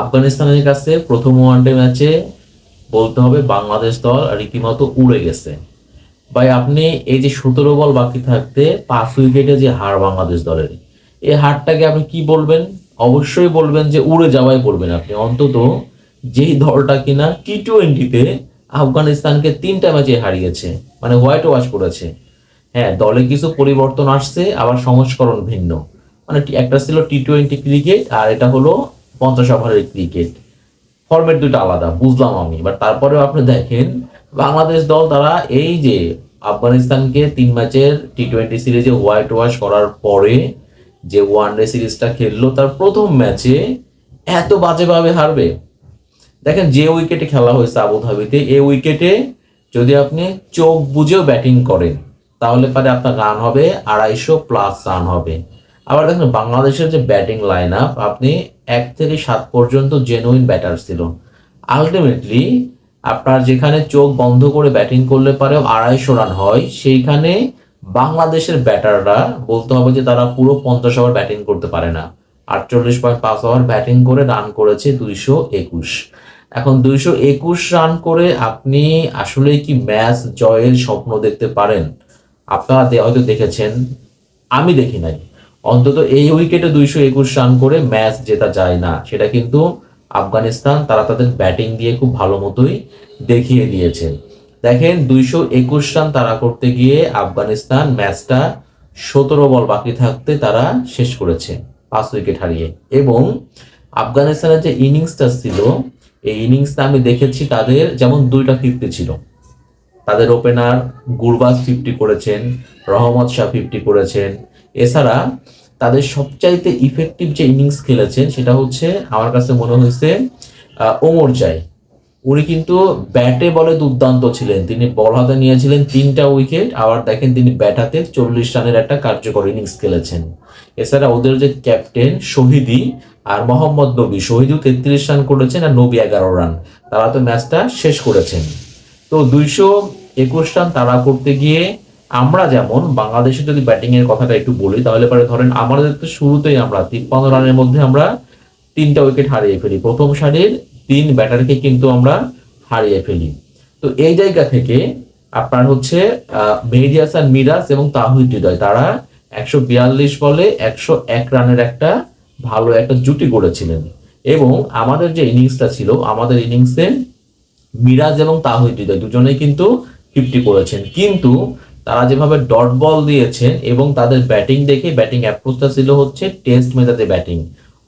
আফগানিস্তানের কাছে প্রথম ওয়ানডে ম্যাচে বলতে হবে বাংলাদেশ দল রীতিমতো উড়ে গেছে। ভাই, আপনি এই যে সতেরো বল বাকি থাকতে পাঁচ উইকেটে যে হার বাংলাদেশ দলের, এই হারটাকে আপনি কি বলবেন? অবশ্যই বলবেন যে উড়ে যাওয়াই বলবেন আপনি। অন্তত যেই দলটা কিনা টি টোয়েন্টিতে আফগানিস্তানকে তিনটা ম্যাচে হারিয়েছে মানে হোয়াইট ওয়াশ করেছে। হ্যাঁ দলে কিছু পরিবর্তন আসছে, আবার সংস্করণ ভিন্ন। মানে একটা ছিল টি টোয়েন্টি ক্রিকেট আর এটা হলো পঞ্চাশ ওভারের ক্রিকেট ফরম্যাট দুটো আলাদা, বুঝলাম আমি। বাট তারপরেও আপনি দেখেন, বাংলাদেশ দল তারা এই যে আফগানিস্তানকে তিন ম্যাচের টি টোয়েন্টি সিরিজে হোয়াইট ওয়াশ করার পরে যে ওয়ান ডে সিরিজটা খেললো, তার প্রথম ম্যাচে এত বাজেভাবে হারবে। দেখেন, যে উইকেটে খেলা হয়েছে আবুধাবিতে এই উইকেটে যদি আপনি চোখ বুঝেও ব্যাটিং করেন, তাহলে পারে আপনার রান হবে আড়াইশো প্লাস রান হবে। আবার দেখেন, বাংলাদেশের যে ব্যাটিং লাইন আপ আপনি এক থেকে সাত পর্যন্ত জেনুইন ব্যাটার ছিল আলটিমেটলি আপনার যেখানে চোখ বন্ধ করে ব্যাটিং করলে পারেও আড়াইশো রান হয়, সেইখানে বাংলাদেশের ব্যাটাররা বলতে হবে যে তারা পুরো পঞ্চাশ ওভার ব্যাটিং করতে পারে না। আটচল্লিশ পয়েন্ট পাঁচ ওভার ব্যাটিং করে রান করেছে দুইশো একুশ। এখন দুইশো একুশ রান করে আপনি আসলে কি ম্যাচ জয়ের স্বপ্ন দেখতে পারেন? আপনারা হয়তো দেখেছেন, আমি দেখি নাই। অন্তত এই উইকেটে দুইশো একুশ রান করে ম্যাচ জেতা যায় না। সেটা কিন্তু আফগানিস্তান, তারা তাদের ব্যাটিং দিয়ে খুব ভালো মতোই দেখিয়ে দিয়েছে। দেখেন, দুইশো একুশ রান তারা করতে গিয়ে আফগানিস্তান ম্যাচটা সতেরো বল বাকি থাকতে তারা শেষ করেছে পাঁচ উইকেট হারিয়ে। এবং আফগানিস্তানের যে ইনিংসটা ছিল, এই ইনিংসটা আমি দেখেছি তাদের যেমন দুইটা ফিফটি ছিল। তাদের ওপেনার গুরবাজ ফিফটি করেছেন, রহমত শাহ ফিফটি করেছেন। এছাড়া তাদের সবচাইতে ইফেক্টিভ যে ইনিংস খেলেছেন সেটা হচ্ছে আমার কাছে মনে হয়েছে ওমর চাই উনি কিন্তু ব্যাটে বলে দুর্দান্ত ছিলেন। তিনি বল হাতে নিয়েছিলেন তিনটা উইকেট আবার দেখেন তিনি ব্যাট হাতে চল্লিশ রানের একটা কার্যকর ইনিংস খেলেছেন। এছাড়া ওদের যে ক্যাপ্টেন শহীদি আর মোহাম্মদ নবী, শহীদও তেত্রিশ রান করেছেন আর নবী এগারো রান। তারা তো ম্যাচটা শেষ করেছেন। তো দুইশো একুশ রান তারা করতে গিয়ে আমরা যেমন বাংলাদেশে যদি ব্যাটিং এর কথাটা একটু বলি, তাহলে পরে ধরেন আমাদের তো শুরুতেই আমরা তিপ্পান্ন রানের মধ্যে আমরা তিনটা উইকেট হারিয়ে ফেলি। প্রথম সারির তিন ব্যাটারকে কিন্তু আমরা হারিয়ে ফেলি। তো এই জায়গা থেকে আপনার হচ্ছে মেহেদী হাসান মিরাজ এবং তাহিদ হৃদয়, তারা একশো বিয়াল্লিশ বলে একশো এক রানের একটা ভালো একটা জুটি গড়েছিলেন। এবং আমাদের যে ইনিংসটা ছিল, আমাদের ইনিংসে মিরাজ এবং তাহিদ হৃদয় দুজনেই কিন্তু ফিফটি করেছেন। কিন্তু তারা যেভাবে ডট বল দিয়েছেন এবং তাদের ব্যাটিং দেখে ব্যাটিং অ্যাপ্রোচটা ছিল হচ্ছে টেস্ট মেজাজে ব্যাটিং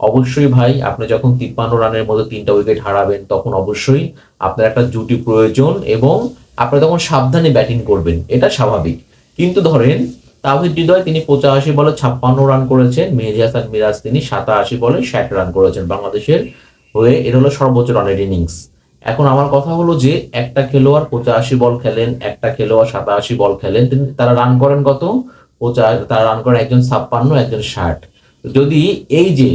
অবশ্যই ভাই, আপনি যখন তিপ্পান্ন রানের মধ্যে তিনটা উইকেট হারাবেন, তখন অবশ্যই আপনার একটা জুটি প্রয়োজন এবং আপনি তখন সাবধানে ব্যাটিং করবেন, এটা স্বাভাবিক। কিন্তু ধরেন, তাহিদ হৃদয়, তিনি পঁচাশি বলে ছাপ্পান্ন রান করেছেন, মেহেদি হাসান মিরাজ, তিনি সাতাশি বলে ষাট রান করেছেন বাংলাদেশের হয়ে, এটা হলো সর্বোচ্চ রানের ইনিংস এখন আমার কথা হলো যে, একটা খেলোয়াড় পঁচাশি বল খেলেন, একটা খেলোয়াড় সাতাশি বল খেলেন তারা রান করেন কত? তারা রান করেন একজন ছাপ্পান্ন, একজন ষাট। যদি এই যে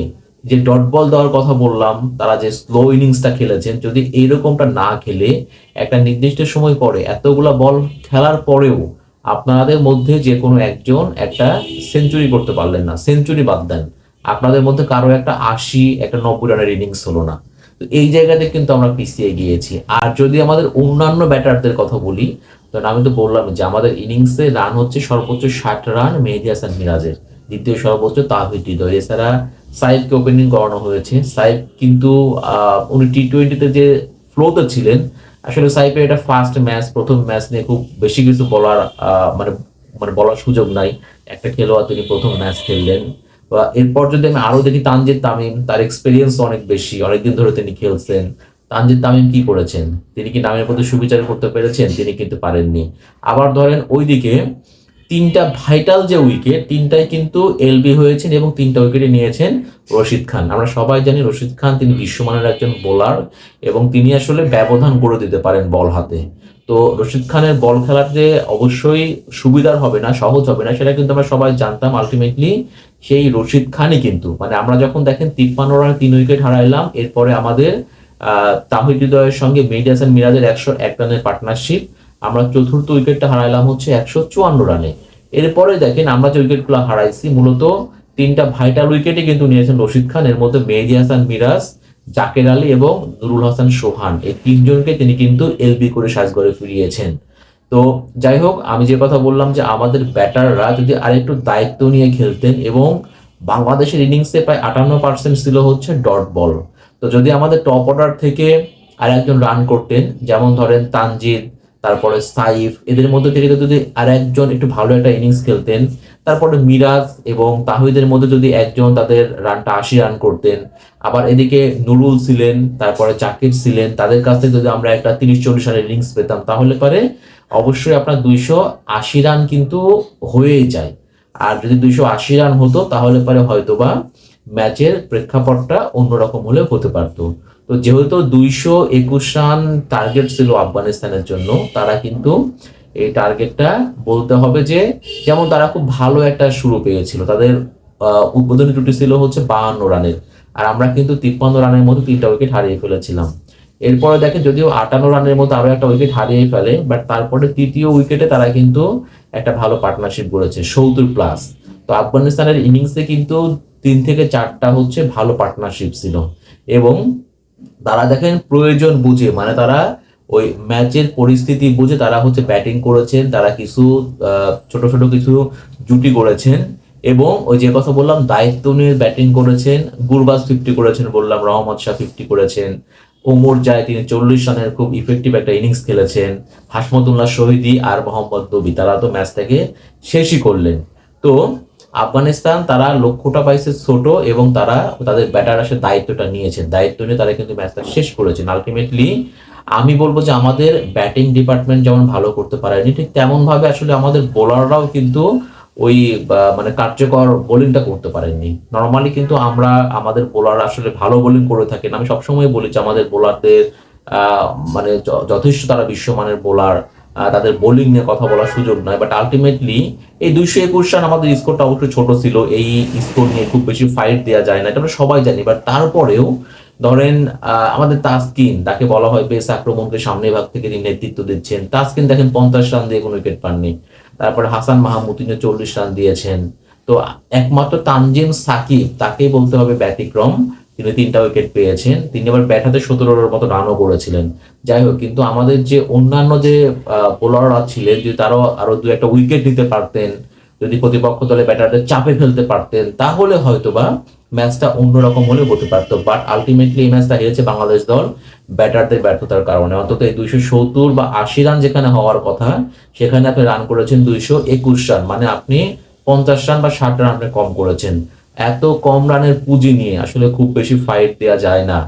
যে ডট বল দেওয়ার কথা বললাম, তারা যে স্লো ইনিংসটা খেলেছেন, যদি এইরকমটা না খেলে, একটা নির্দিষ্ট সময় পরে এতগুলা বল খেলার পরেও আপনাদের মধ্যে যে কোনো একজন একটা সেঞ্চুরি করতে পারলেন না সেঞ্চুরি বাদ দেন। আপনাদের মধ্যে কারও একটা আশি, একটা নব্বই রানের ইনিংস হলো না। তো এই জায়গাতে কিন্তু আমরা পিছিয়ে গিয়েছি। আর যদি আমাদের অন্যান্য ব্যাটারদের কথা বলি তখন আমি তো বললাম যে আমাদের ইনিংসে রান হচ্ছে সর্বোচ্চ ষাট রান মেহেদি হাসান মিরাজের। দ্বিতীয় সর্বোচ্চ তাহিদ হৃদয়। এছাড়া সাইফকে ওপেনিং করানো হয়েছে। সাইফ কিন্তু উনি টি টোয়েন্টিতে যে ফ্লোতে ছিলেন, আসলে সাইফের এটা ফার্স্ট ম্যাচ প্রথম ম্যাচ নিয়ে খুব বেশি কিছু বলার মানে মানে বলার সুযোগ নাই। একটা খেলোয়াড় তিনি প্রথম ম্যাচ খেললেন। এরপর যদি আমি আরও দেখি তানজিদ তামিম, তার এক্সপিরিয়েন্স অনেক বেশি। অনেকদিন ধরে তিনি খেলছেন। তানজিদ তামিম কি করেছেন? তিনি কি নামের প্রতি সুবিচার করতে পেরেছেন? তিনি কিন্তু পারেননি। আবার ধরেন ওইদিকে তিনটা ভাইটাল যে উইকেট তিনটাই কিন্তু এলবি হয়েছেন এবং তিনটা উইকেটে নিয়েছেন রশিদ খান। আমরা সবাই জানি রশিদ খান তিনি বিশ্বমানের একজন বোলার এবং তিনি আসলে ব্যবধান করে দিতে পারেন বল হাতে। তো রশিদ খানের বল খেলার যে অবশ্যই সুবিধার হবে না, সহজ হবে না, সেটা কিন্তু আমরা সবাই জানতাম আলটিমেটলি সেই রশিদ খানই কিন্তু। মানে আমরা যখন দেখেন তিপ্পান্ন রানে, তিন উইকেট হারাইলাম, এরপরে আমাদের তাহিদ হৃদয়ের সঙ্গে হাসান মিরাজের একশো এক রানের পার্টনারশিপ আমরা চতুর্থ উইকেটটা হারাইলাম হচ্ছে একশো চুয়ান্ন রানে। এরপরে দেখেন আমরা যে উইকেটগুলো হারাইছি, মূলত তিনটা ভাইটাল উইকেটে কিন্তু নিয়েছেন রশিদ খান, এর মধ্যে মেহেদি হাসান, মিরাজ, জাকের আলী এবং নুরুল হাসান সোহান। এই তিনজনকে তিনি কিন্তু এলবি করে সাজগড়ে ফিরিয়েছেন। তো যাই হোক, আমি যে কথা বললাম যে আমাদের ব্যাটাররা যদি আরেকটু দায়িত্ব নিয়ে খেলতেন এবং বাংলাদেশের ইনিংসে প্রায় আটান্ন পার্সেন্ট ছিল হচ্ছে ডট বল। তো যদি আমাদের টপ অর্ডার থেকে আর একজন রান করতেন, যেমন ধরেন তানজিদ তারপরে সাইফ, এদের মধ্যে থেকে যদি আর একজন একটু ভালো একটা ইনিংস খেলতেন, তারপরে মিরাজ এবং তাহিদের মধ্যে যদি একজন তাদের রানটা আশি রান করতেন, আবার এদিকে নুরুল ছিলেন, তারপরে জাকির ছিলেন, তাদের কাছ থেকে যদি আমরা একটা তিরিশ চল্লিশ রানের ইনিংস পেতাম, তাহলে পরে অবশ্যই আপনার দুইশো আশি রান কিন্তু হয়েই যায়। আর যদি দুইশো আশি রান হতো, তাহলে পরে হয়তোবা ম্যাচের প্রেক্ষাপটটা অন্যরকম হলে হতে পারতো। তো যেহেতু দুইশো একুশ রান টার্গেট ছিল আফগানিস্তানের জন্য, তারা কিন্তু এই টার্গেটটা বলতে হবে যে, যেমন তারা খুব ভালো একটা শুরু পেয়েছিল। তাদের উদ্বোধনী ত্রুটি ছিল হচ্ছে বাহান্ন রানের। আর আমরা কিন্তু তিপ্পান্ন রানের মতো তিনটা উইকেট হারিয়ে ফেলেছিলাম। এরপরে দেখেন যদিও আটান্ন রানের মতো আরও একটা উইকেট হারিয়ে ফেলে বাট তারপরে তৃতীয় উইকেটে তারা কিন্তু একটা ভালো পার্টনারশিপ করেছে, সত্তর প্লাস তো আফগানিস্তানের ইনিংসে কিন্তু তিন থেকে চারটা হচ্ছে ভালো পার্টনারশিপ ছিল। এবং তারা দেখেন প্রয়োজন বুঝে মানে তারা ওই ম্যাচের পরিস্থিতি বুঝে তারা হচ্ছে ব্যাটিং করেছেন, তারা কিছু ছোট ছোট কিছু জুটি করেছেন এবং ওই যে কথা বললাম, দায়িত্ব নিয়ে ব্যাটিং করেছেন, গুরবাজ ফিফটি করেছেন বললাম রহমদ শাহ ফিফটি করেছেন, ওমর যায় তিনি চল্লিশ রানের খুব ইফেক্টিভ একটা ইনিংস খেলেছেন, হাসমতুল্লাহ শহীদি আর মোহাম্মদ নবী, তারা তো ম্যাচটাকে শেষই করলেন। তো আফগানিস্তান তারা লক্ষ্যটা পাইছে ছোট এবং তারা তাদের ব্যাটার আসে দায়িত্বটা নিয়েছেন। দায়িত্ব নিয়ে তারা কিন্তু ম্যাচটা শেষ করেছেন। আলটিমেটলি আমি বলব যে আমাদের ব্যাটিং ডিপার্টমেন্ট যেমন ভালো করতে পারেনি, ঠিক তেমন ভাবে আসলে আমাদের বোলাররাও কিন্তু ওই মানে কার্যকর বোলিংটা করতে পারেননি। নর্মালি কিন্তু আমরা, আমাদের বোলার আসলে ভালো বোলিং করে থাকেন। আমি সবসময় বলি যে আমাদের বোলারদের মানে যথেষ্ট তারা বিশ্বমানের বোলার তাদের বোলিং নিয়ে কথা বলার সুযোগ নয় বাট আলটিমেটলি এই দুইশো একুশ রান আমাদের স্কোরটা অবশ্যই ছোট ছিল, এই স্কোর নিয়ে খুব বেশি ফাইট দেওয়া যায় না, এটা আমরা সবাই জানি বাট তারপরেও ধরেন আমাদের তাসকিন, তাকে বলা হয় বেশ আক্রমণকে সামনে ভাগ থেকে তিনি নেতৃত্ব দিচ্ছেন, তাসকিন দেখেন পঞ্চাশ রান দিয়ে কোনো উইকেট পাননি, তারপরে হাসান মাহমুদ তিনি চল্লিশ রান দিয়েছেন, তো একমাত্র তানজিম সাকিব, তাকেই বলতে হবে ব্যতিক্রম তিনি তিনটা উইকেট পেয়েছেন। তিনি আবার ব্যাট হাতে সতেরোর মতো রানও করেছিলেন। যাই হোক, কিন্তু আমাদের যে অন্যান্য যে বোলাররা ছিলেন, যদি তারাও আরও দু একটা উইকেট নিতে পারতেন, যদি প্রতিপক্ষ দলে ব্যাটারদের চাপে ফেলতে পারতেন, তাহলে হয়তোবা ম্যাচটা অন্যরকম হলে হতে পারতো। বাট আলটিমেটলি এই ম্যাচটা হেরেছে বাংলাদেশ দল ব্যাটারদের ব্যর্থতার কারণে। অন্তত এই দুইশো সত্তর বা আশি রান যেখানে হওয়ার কথা, সেখানে আপনি রান করেছেন দুইশো একুশ রান মানে আপনি পঞ্চাশ রান বা ষাট রান আপনি কম করেছেন। এত কম রানের পুঁজি নিয়ে আসলে খুব বেশি ফাইট দেওয়া যায় না।